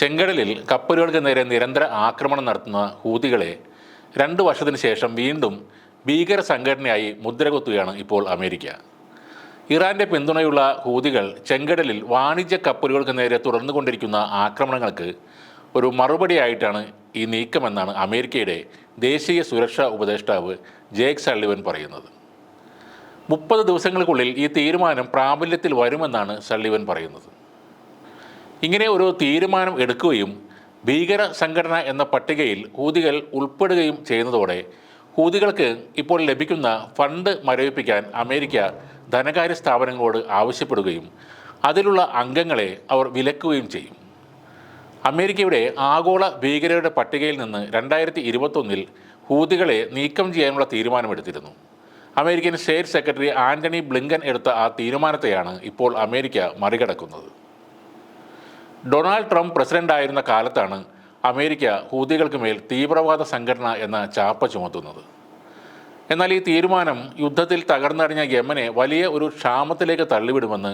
ചെങ്കടലിൽ കപ്പലുകൾക്ക് നേരെ നിരന്തര ആക്രമണം നടത്തുന്ന ഹൂതികളെ രണ്ട് വർഷത്തിന് ശേഷം വീണ്ടും ഭീകര സംഘടനയായി മുദ്രകുത്തുകയാണ് ഇപ്പോൾ അമേരിക്ക. ഇറാന്റെ പിന്തുണയുള്ള ഹൂതികൾ ചെങ്കടലിൽ വാണിജ്യ കപ്പലുകൾക്ക് നേരെ തുടർന്നുകൊണ്ടിരിക്കുന്ന ആക്രമണങ്ങൾക്ക് ഒരു മറുപടിയായിട്ടാണ് ഈ നീക്കമെന്നാണ് അമേരിക്കയുടെ ദേശീയ സുരക്ഷാ ഉപദേഷ്ടാവ് ജേക്ക് സള്ളിവൻ പറയുന്നത്. മുപ്പത് ദിവസങ്ങൾക്കുള്ളിൽ ഈ തീരുമാനം പ്രാബല്യത്തിൽ വരുമെന്നാണ് സള്ളിവൻ പറയുന്നത്. ഇങ്ങനെ ഒരു തീരുമാനം എടുക്കുകയും ഭീകര സംഘടന എന്ന പട്ടികയിൽ ഹൂതികൾ ഉൾപ്പെടുകയും ചെയ്യുന്നതോടെ ഹൂതികൾക്ക് ഇപ്പോൾ ലഭിക്കുന്ന ഫണ്ട് മരവിപ്പിക്കാൻ അമേരിക്ക ധനകാര്യ സ്ഥാപനങ്ങളോട് ആവശ്യപ്പെടുകയും അതിലുള്ള അംഗങ്ങളെ അവർ വിലക്കുകയും ചെയ്യും. അമേരിക്കയുടെ ആഗോള ഭീകരരുടെ പട്ടികയിൽ നിന്ന് രണ്ടായിരത്തി ഇരുപത്തൊന്നിൽ ഹൂതികളെ നീക്കം ചെയ്യാനുള്ള തീരുമാനമെടുത്തിരുന്നു. American state secretary Antony Blinken എടുത്ത ആ തീരുമാനത്തെയാണ് ഇപ്പോൾ അമേരിക്ക മറികടക്കുന്നത്. ഡൊണാൾഡ് ട്രംപ് പ്രസിഡന്റായിരുന്ന കാലത്താണ് അമേരിക്ക ഹൂതികൾക്ക് മേൽ തീവ്രവാദ സംഘടന എന്ന ചാപ്പ ചുമത്തുന്നത്. എന്നാൽ ഈ തീരുമാനം യുദ്ധത്തിൽ തകർന്നടിഞ്ഞ യമനെ വലിയ ഒരു ക്ഷാമത്തിലേക്ക് തള്ളിവിടുമെന്ന്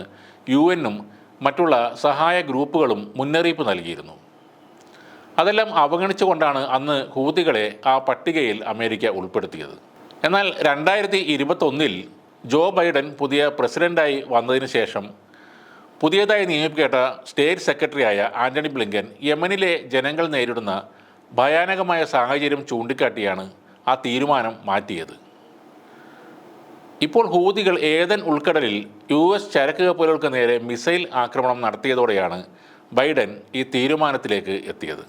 യു എന്നും മറ്റുള്ള സഹായ ഗ്രൂപ്പുകളും മുന്നറിയിപ്പ് നൽകിയിരുന്നു. അതെല്ലാം അവഗണിച്ചുകൊണ്ടാണ് അന്ന് ഹൂതികളെ ആ പട്ടികയിൽ അമേരിക്ക ഉൾപ്പെടുത്തിയത്. എന്നാൽ രണ്ടായിരത്തി ഇരുപത്തൊന്നിൽ ജോ ബൈഡൻ പുതിയ പ്രസിഡന്റായി വന്നതിന് ശേഷം പുതിയതായി നിയമിക്കപ്പെട്ട സ്റ്റേറ്റ് സെക്രട്ടറിയായ ആന്റണി ബ്ലിങ്കൻ യമനിലെ ജനങ്ങൾ നേരിടുന്ന ഭയാനകമായ സാഹചര്യം ചൂണ്ടിക്കാട്ടിയാണ് ആ തീരുമാനം മാറ്റിയത്. ഇപ്പോൾ ഹൂതികൾ ഏതൻ ഉൾക്കടലിൽ യു എസ് ചരക്ക് കപ്പലുകൾക്ക് നേരെ മിസൈൽ ആക്രമണം നടത്തിയതോടെയാണ് ബൈഡൻ ഈ തീരുമാനത്തിലേക്ക് എത്തിയത്.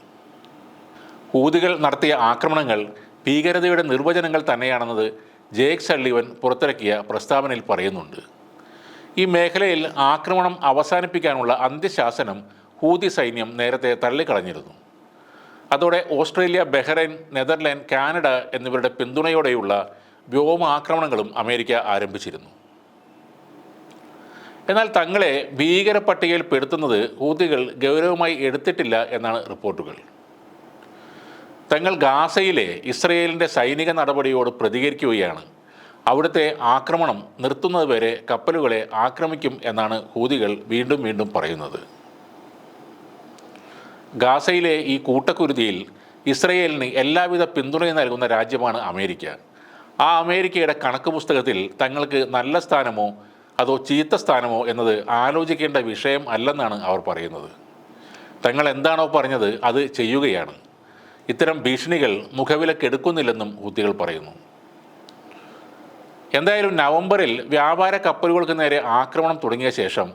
ഹൂതികൾ നടത്തിയ ആക്രമണങ്ങൾ ഭീകരതയുടെ നിർവചനങ്ങൾ തന്നെയാണെന്നത് ജേക്ക് സള്ളിവൻ പുറത്തിറക്കിയ പ്രസ്താവനയിൽ പറയുന്നുണ്ട്. ഈ മേഖലയിൽ ആക്രമണം അവസാനിപ്പിക്കാനുള്ള അന്ത്യശാസനം ഹൂതി സൈന്യം നേരത്തെ തള്ളിക്കളഞ്ഞിരുന്നു. അതോടെ ഓസ്ട്രേലിയ ബഹ്റൈൻ നെതർലാൻഡ് കാനഡ എന്നിവരുടെ പിന്തുണയോടെയുള്ള വ്യോമാക്രമണങ്ങളും അമേരിക്ക ആരംഭിച്ചിരുന്നു. എന്നാൽ തങ്ങളെ ഭീകര പട്ടികയിൽ പെടുത്തുന്നത് ഹൂതികൾ ഗൗരവമായി എടുത്തിട്ടില്ല എന്നാണ് റിപ്പോർട്ടുകൾ. തങ്ങൾ ഗാസയിലെ ഇസ്രയേലിന്റെ സൈനിക നടപടിയോട് പ്രതികരിക്കുകയാണ് അവിടുത്തെ ആക്രമണം നിർത്തുന്നതുവരെ കപ്പലുകളെ ആക്രമിക്കും എന്നാണ് ഹൂതികൾ വീണ്ടും വീണ്ടും പറയുന്നത്. ഗാസയിലെ ഈ കൂട്ടക്കുരുതിയിൽ ഇസ്രയേലിന് എല്ലാവിധ പിന്തുണയും നൽകുന്ന രാജ്യമാണ് അമേരിക്ക. ആ അമേരിക്കയുടെ കണക്ക് പുസ്തകത്തിൽ തങ്ങൾക്ക് നല്ല സ്ഥാനമോ അതോ ചീത്ത സ്ഥാനമോ എന്നത് ആലോചിക്കേണ്ട വിഷയം അല്ലെന്നാണ് അവർ പറയുന്നത്. തങ്ങൾ എന്താണോ പറഞ്ഞത് അത് ചെയ്യുകയാണ്. ഇത്തരം ഭീഷണികൾ മുഖവിലക്കെടുക്കുന്നില്ലെന്നും ഹൂത്തികൾ പറയുന്നു. എന്തായാലും നവംബറിൽ വ്യാപാര കപ്പലുകൾക്ക് നേരെ ആക്രമണം തുടങ്ങിയ ശേഷം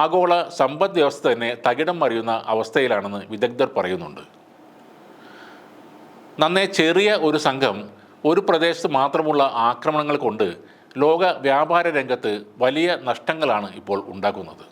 ആഗോള സമ്പദ് വ്യവസ്ഥ തന്നെ തകിടം മറിയുന്ന അവസ്ഥയിലാണെന്ന് വിദഗ്ധർ പറയുന്നുണ്ട്. നന്നേ ചെറിയ ഒരു സംഘം ഒരു പ്രദേശത്ത് മാത്രമുള്ള ആക്രമണങ്ങൾ കൊണ്ട് ലോക വ്യാപാര രംഗത്ത് വലിയ നഷ്ടങ്ങളാണ് ഇപ്പോൾ ഉണ്ടാക്കുന്നത്